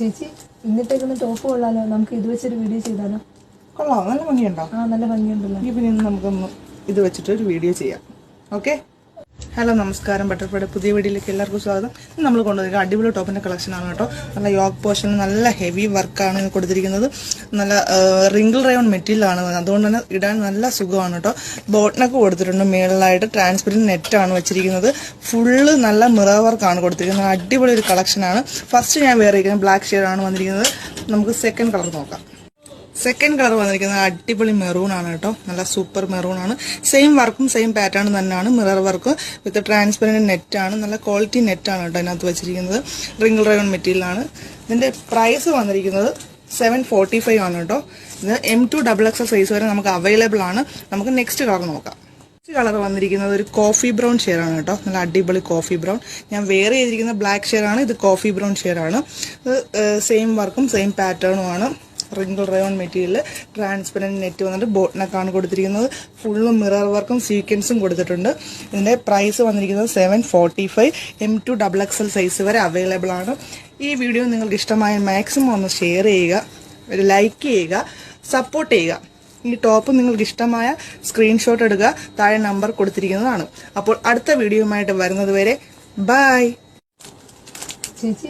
ചേച്ചി ഇന്നത്തേക്കൊന്ന് ടോപ്പ് കൊള്ളാലോ? നമുക്ക് ഇത് വെച്ചൊരു വീഡിയോ ചെയ്താലോ? കൊള്ളാം. നല്ല ഭംഗിയുണ്ടോ? ആ നല്ല ഭംഗിയുണ്ടല്ലോ. ഇനി പിന്നെ നമുക്കൊന്ന് ഇത് വെച്ചിട്ട് ഒരു വീഡിയോ ചെയ്യാം. ഓക്കെ ഹലോ നമസ്കാരം. ബട്ടർഫ്ലൈ പുതിയ വീഡിയോയിലേക്ക് എല്ലാവർക്കും സ്വാഗതം. നമ്മൾ കൊണ്ടുവരിക അടിപൊളി ടോപ്പിന്റെ ആണ് കേട്ടോ. നല്ല യോഗ് പോർഷൻ നല്ല ഹെവി വർക്കാണ് കൊടുത്തിരിക്കുന്നത്. നല്ല റിങ്കിൾ റയോൺ മെറ്റീരിയൽ ആണ് അതുകൊണ്ട് തന്നെ ഇടാൻ നല്ല സുഖമാണ് കേട്ടോ. ബോട്ടിനൊക്കെ കൊടുത്തിട്ടുണ്ട്. മേളിലായിട്ട് ട്രാൻസ്പെറന്റ് നെറ്റാണ് വെച്ചിരിക്കുന്നത്. ഫുള്ള് നല്ല മിറർ വർക്കാണ് കൊടുത്തിരിക്കുന്നത്. അടിപൊളി ഒരു കളക്ഷനാണ് ഫസ്റ്റ് ഞാൻ വേറെ ബ്ലാക്ക് ആണ് വന്നിരിക്കുന്നത്. നമുക്ക് സെക്കൻഡ് കളർ നോക്കാം. സെക്കൻഡ് കളർ വന്നിരിക്കുന്നത് അടിപൊളി മെറൂൺ ആണ് കേട്ടോ. നല്ല സൂപ്പർ മെറൂൺ ആണ്. സെയിം വർക്കും സെയിം പാറ്റേൺ തന്നെയാണ്. Mirror work with transparent net ആണ്. നല്ല ക്വാളിറ്റി നെറ്റ് ആണ് കേട്ടോ അതിനകത്ത് വെച്ചിരിക്കുന്നത്. റിംഗിൾ റയോൺ മെറ്റീരിയൽ ആണ്. ഇതിന്റെ പ്രൈസ് വന്നിരിക്കുന്നത് സെവൻ ഫോർട്ടി ഫൈവ് ആണ് കേട്ടോ. ഇത് M to double X size വരെ നമുക്ക് അവൈലബിൾ ആണ്. നമുക്ക് നെക്സ്റ്റ് കളർ നോക്കാം. കളർ വന്നിരിക്കുന്നത് ഒരു കോഫി ബ്രൗൺ ആണ് കേട്ടോ. നല്ല അടിപൊളി കോഫി ബ്രൗൺ ഞാൻ വേറെ ചെയ്തിരിക്കുന്ന ബ്ലാക്ക് ആണ്. ഇത് കോഫി ബ്രൗൺ ആണ്. ഇത് സെയിം വർക്കും സെയിം പാറ്റേണും ആണ്. Wrinkle rayon material transparent net വന്നിട്ട് ബോട്ടിനൊക്കെയാണ് കൊടുത്തിരിക്കുന്നത്. ഫുള്ളും മിറർ വർക്കും സീക്വൻസും കൊടുത്തിട്ടുണ്ട്. ഇതിന്റെ പ്രൈസ് വന്നിരിക്കുന്നത് seven forty five M to double X L size വരെ അവൈലബിൾ ആണ്. ഈ വീഡിയോ നിങ്ങൾക്ക് ഇഷ്ടമായ മാക്സിമം ഒന്ന് ഷെയർ ചെയ്യുക ഒരു ലൈക്ക് ചെയ്യുക സപ്പോർട്ട് ചെയ്യുക. ഈ ടോപ്പ് നിങ്ങൾക്ക് ഇഷ്ടമായ സ്ക്രീൻഷോട്ട് എടുക്കുക താഴെ നമ്പർ കൊടുത്തിരിക്കുന്നതാണ്. അപ്പോൾ അടുത്ത വീഡിയോയുമായിട്ട് വരുന്നത് വരെ ബൈ ചേച്ചി